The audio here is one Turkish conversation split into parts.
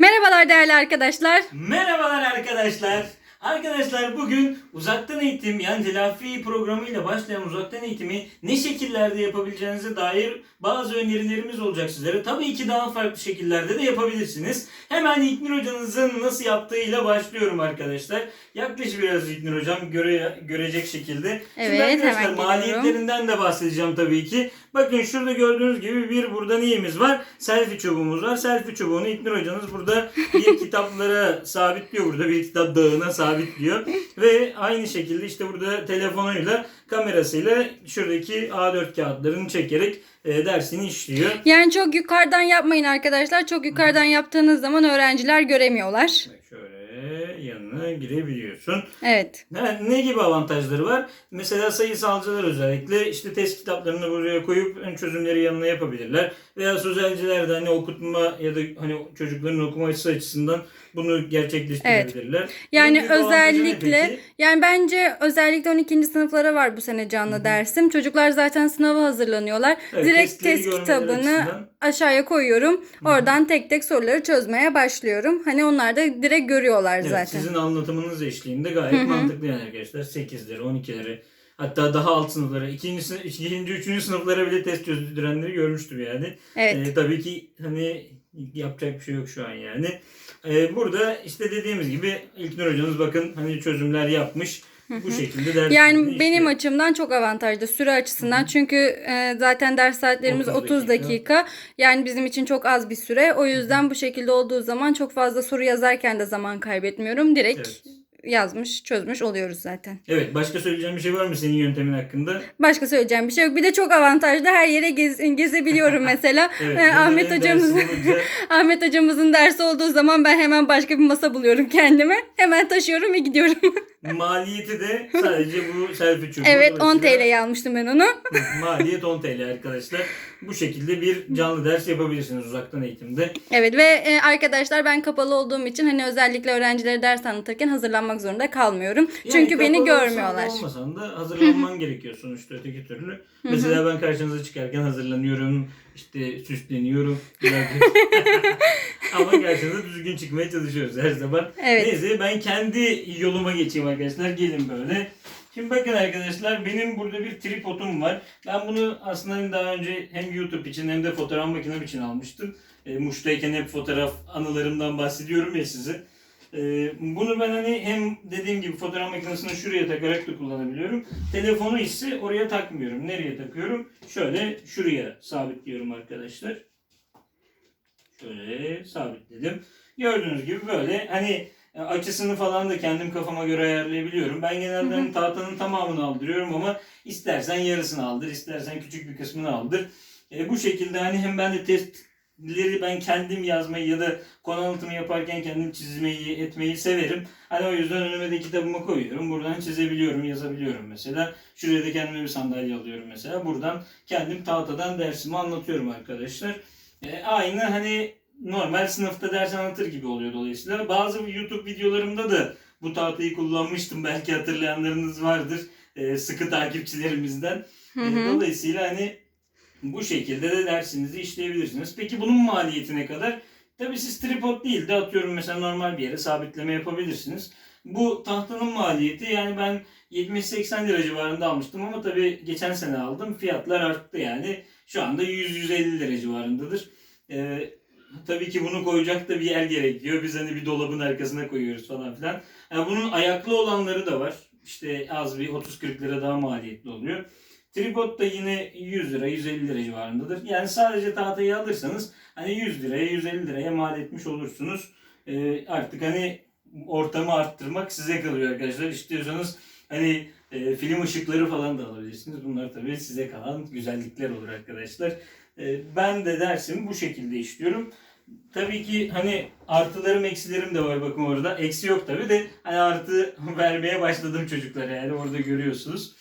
Merhabalar değerli arkadaşlar. Merhabalar arkadaşlar. Arkadaşlar bugün uzaktan eğitim yani telafi programıyla başlayan uzaktan eğitimi ne şekillerde yapabileceğinize dair bazı önerilerimiz olacak sizlere. Tabii ki daha farklı şekillerde de yapabilirsiniz. Hemen İlknur hocanızın nasıl yaptığıyla başlıyorum arkadaşlar. Yaklaş biraz İlknur hocam göre, görecek şekilde. Şimdi Evet, arkadaşlar hemen maliyetlerinden de bahsedeceğim tabii ki. Bakın şurada gördüğünüz gibi bir burada neyimiz var? Selfie çubuğumuz var. Selfie çubuğunu İlknur hocanız burada bir kitaplara sabitliyor. Burada bir kitap dağına sabitliyor. Ve aynı şekilde işte burada telefonuyla kamerasıyla şuradaki A4 kağıtlarını çekerek e, dersini işliyor. Yani çok yukarıdan yapmayın arkadaşlar. Çok yukarıdan yaptığınız zaman öğrenciler göremiyorlar. Şöyle yanına girebiliyorsun. Evet. Ne, ne gibi avantajları var? Mesela sayısalcılar özellikle işte test kitaplarını buraya koyup ön çözümleri yanına yapabilirler. Veya sözelciler de hani okutma ya da hani çocukların okuma açısı açısından bunu gerçekleştirebilirler. Yani avantajı ne özellikle yani bence özellikle 12. sınıflara var bu sene canlı dersim. Çocuklar zaten sınava hazırlanıyorlar. Evet, Direkt test kitabını açısından. aşağıya koyuyorum. Oradan tek tek soruları çözmeye başlıyorum. Hani onlar da direkt görüyorlar Evet, zaten. sizin anlatımınız eşliğinde gayet mantıklı yani arkadaşlar. 8'leri, 12'leri hatta daha alt sınıflara, ikinci, ikinci, üçüncü sınıflara bile test çözdürenleri görmüştüm yani. Evet. Ee, tabii ki hani yapacak bir şey yok şu an yani. Ee, burada işte dediğimiz gibi İlknur hocanız bakın hani çözümler yapmış. Bu şekilde ders Yani benim açımdan çok avantajlı süre açısından. Çünkü e, zaten ders saatlerimiz 30 30 dakika. dakika. Yani bizim için çok az bir süre. O yüzden bu şekilde olduğu zaman çok fazla soru yazarken de zaman kaybetmiyorum. Direkt Evet. yazmış, çözmüş oluyoruz zaten. Evet başka söyleyeceğim bir şey var mı senin yöntemin hakkında? Başka söyleyeceğim bir şey yok. Bir de çok avantajlı. Her yere gez, gezebiliyorum mesela. Evet, E, burada Ahmet benim hocamız dersim olunca- Ahmet hocamızın dersi olduğu zaman ben hemen başka bir masa buluyorum kendime. Hemen taşıyorum ve gidiyorum. maliyeti de sadece bu selfie çubuğu. evet 10 Dolayısıyla- TL'ye almıştım ben onu. Maliyet 10 TL arkadaşlar. Bu şekilde bir canlı ders yapabilirsiniz uzaktan eğitimde. Evet ve e, arkadaşlar ben kapalı olduğum için hani özellikle öğrencilere ders anlatırken hazırlanmak zorunda kalmıyorum. Yani Çünkü beni görmüyorlar. Olmasan da hazırlanman gerekiyor sonuçta öteki türlü. Mesela ben karşınıza çıkarken hazırlanıyorum, işte süsleniyorum. Ama karşınıza düzgün çıkmaya çalışıyoruz her zaman. Evet. Neyse ben kendi yoluma geçeyim arkadaşlar. Gelin böyle. Şimdi bakın arkadaşlar benim burada bir tripodum var. Ben bunu aslında hani daha önce hem YouTube için hem de fotoğraf makinem için almıştım. E, Muş'tayken hep fotoğraf anılarımdan bahsediyorum ya size. E, bunu ben hani hem dediğim gibi fotoğraf makinesini şuraya takarak da kullanabiliyorum. Telefonu ise oraya takmıyorum. Nereye takıyorum? Şöyle şuraya sabitliyorum arkadaşlar. Şöyle sabitledim. Gördüğünüz gibi böyle hani e, açısını falan da kendim kafama göre ayarlayabiliyorum. Ben genelde hani tahtanın tamamını aldırıyorum ama istersen yarısını aldır, istersen küçük bir kısmını aldır. E, bu şekilde hani hem ben de testleri ben kendim yazmayı ya da konu anlatımı yaparken kendim çizmeyi, etmeyi severim. Hani o yüzden önüme de kitabımı koyuyorum. Buradan çizebiliyorum, yazabiliyorum mesela. Şuraya da kendime bir sandalye alıyorum mesela. Buradan kendim tahtadan dersimi anlatıyorum arkadaşlar. E, aynı hani normal sınıfta ders anlatır gibi oluyor dolayısıyla. Bazı YouTube videolarımda da bu tahtayı kullanmıştım. Belki hatırlayanlarınız vardır. E, sıkı takipçilerimizden. Hı E, hı. dolayısıyla hani bu şekilde de dersinizi işleyebilirsiniz. Peki bunun maliyeti ne kadar? Tabii siz tripod değil de atıyorum mesela normal bir yere sabitleme yapabilirsiniz. Bu tahtanın maliyeti yani ben 70-80 lira civarında almıştım ama tabii geçen sene aldım. Fiyatlar arttı yani. Şu anda 100-150 lira civarındadır. Ee, tabii ki bunu koyacak da bir yer gerekiyor. Biz hani bir dolabın arkasına koyuyoruz falan filan. Yani bunun ayaklı olanları da var. İşte az bir 30-40 lira daha maliyetli oluyor. Tripod da yine 100 lira, 150 lira civarındadır. Yani sadece tahtayı alırsanız hani 100 liraya, 150 liraya mal etmiş olursunuz. Ee, artık hani ortamı arttırmak size kalıyor arkadaşlar. İstiyorsanız hani e, film ışıkları falan da alabilirsiniz. Bunlar tabii size kalan güzellikler olur arkadaşlar. Ee, ben de dersimi bu şekilde işliyorum. Tabii ki hani artılarım eksilerim de var bakın orada. Eksi yok tabii de hani artı vermeye başladım çocuklara yani orada görüyorsunuz.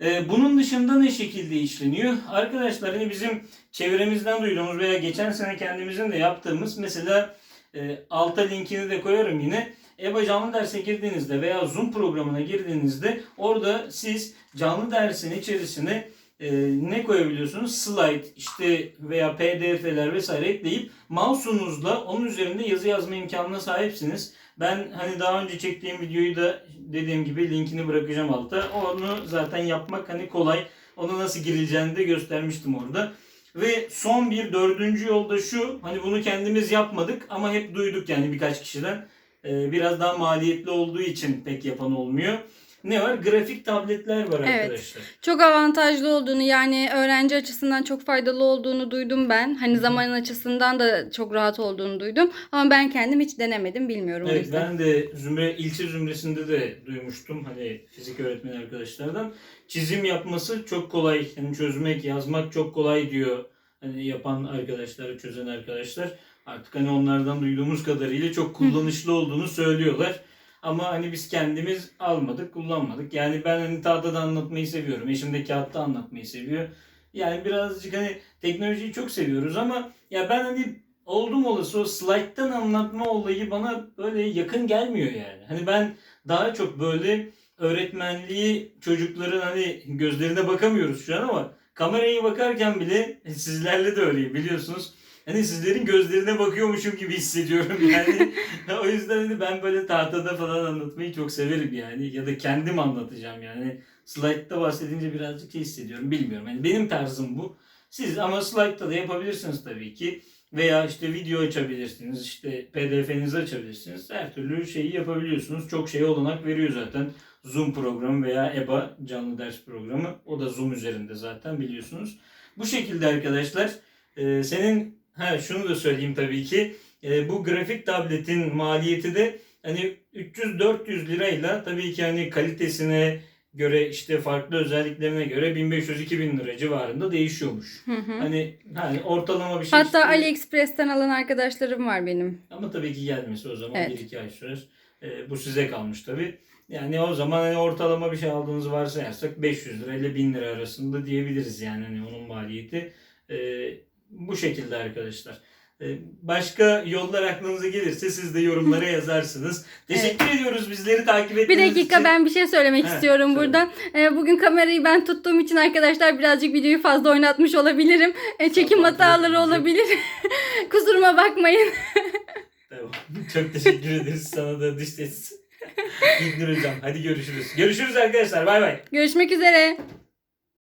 Ee, bunun dışında ne şekilde işleniyor? Arkadaşlar hani bizim çevremizden duyduğumuz veya geçen sene kendimizin de yaptığımız mesela e, alta linkini de koyarım yine. EBA canlı derse girdiğinizde veya Zoom programına girdiğinizde orada siz canlı dersin içerisine e, ne koyabiliyorsunuz? Slide işte veya PDF'ler vesaire ekleyip mouse'unuzla onun üzerinde yazı yazma imkanına sahipsiniz. Ben hani daha önce çektiğim videoyu da dediğim gibi linkini bırakacağım altta. Onu zaten yapmak hani kolay. Ona nasıl girileceğini de göstermiştim orada. Ve son bir dördüncü yolda şu. Hani bunu kendimiz yapmadık ama hep duyduk yani birkaç kişiden. Ee, biraz daha maliyetli olduğu için pek yapan olmuyor. Ne var? Grafik tabletler var Evet. arkadaşlar. Çok avantajlı olduğunu yani öğrenci açısından çok faydalı olduğunu duydum ben. Hani zaman açısından da çok rahat olduğunu duydum. Ama ben kendim hiç denemedim bilmiyorum Evet ben de zümre ilçe zümresinde de duymuştum hani fizik öğretmeni arkadaşlardan. Çizim yapması çok kolay. Yani çözmek, yazmak çok kolay diyor. Hani yapan arkadaşlar, çözen arkadaşlar. Artık hani onlardan duyduğumuz kadarıyla çok kullanışlı olduğunu söylüyorlar. Ama hani biz kendimiz almadık, kullanmadık. Yani ben hani tahtada anlatmayı seviyorum. Eşim de kağıtta anlatmayı seviyor. Yani birazcık hani teknolojiyi çok seviyoruz ama ya ben hani oldum olası o slide'dan anlatma olayı bana böyle yakın gelmiyor yani. Hani ben daha çok böyle öğretmenliği çocukların hani gözlerine bakamıyoruz şu an ama kameraya bakarken bile sizlerle de öyleyim biliyorsunuz. Hani sizlerin gözlerine bakıyormuşum gibi hissediyorum yani. o yüzden hani ben böyle tahtada falan anlatmayı çok severim yani. Ya da kendim anlatacağım yani. Slide'da bahsedince birazcık şey hissediyorum. Bilmiyorum. Yani benim tarzım bu. Siz ama slide'da da yapabilirsiniz tabii ki. Veya işte video açabilirsiniz, işte pdf'nizi açabilirsiniz. Her türlü şeyi yapabiliyorsunuz. Çok şey olanak veriyor zaten. Zoom programı veya EBA canlı ders programı. O da Zoom üzerinde zaten biliyorsunuz. Bu şekilde arkadaşlar. senin ha şunu da söyleyeyim tabii ki. E, bu grafik tabletin maliyeti de hani 300-400 lirayla tabii ki hani kalitesine göre işte farklı özelliklerine göre 1500-2000 lira civarında değişiyormuş. Hı hı. Hani, hani ortalama bir şey. Hatta işte- AliExpress'ten alan arkadaşlarım var benim. Ama tabii ki gelmesi o zaman Evet. 1-2 ay sürer. Ee, bu size kalmış tabii. Yani o zaman hani ortalama bir şey aldığınızı varsayarsak 500 lira ile 1000 lira arasında diyebiliriz yani hani onun maliyeti. Ee, bu şekilde arkadaşlar. Ee, başka yollar aklınıza gelirse siz de yorumlara yazarsınız. Teşekkür ediyoruz bizleri takip Bir ettiğiniz dakika için. ben bir şey söylemek He, istiyorum söyle. buradan. Ee, bugün kamerayı ben tuttuğum için arkadaşlar birazcık videoyu fazla oynatmış olabilirim. Ee, çekim hataları olabilir. Kusuruma bakmayın. Tamam. Çok teşekkür ederiz sana da dış ses. İlknur hadi görüşürüz. Görüşürüz arkadaşlar bay bay. Görüşmek üzere.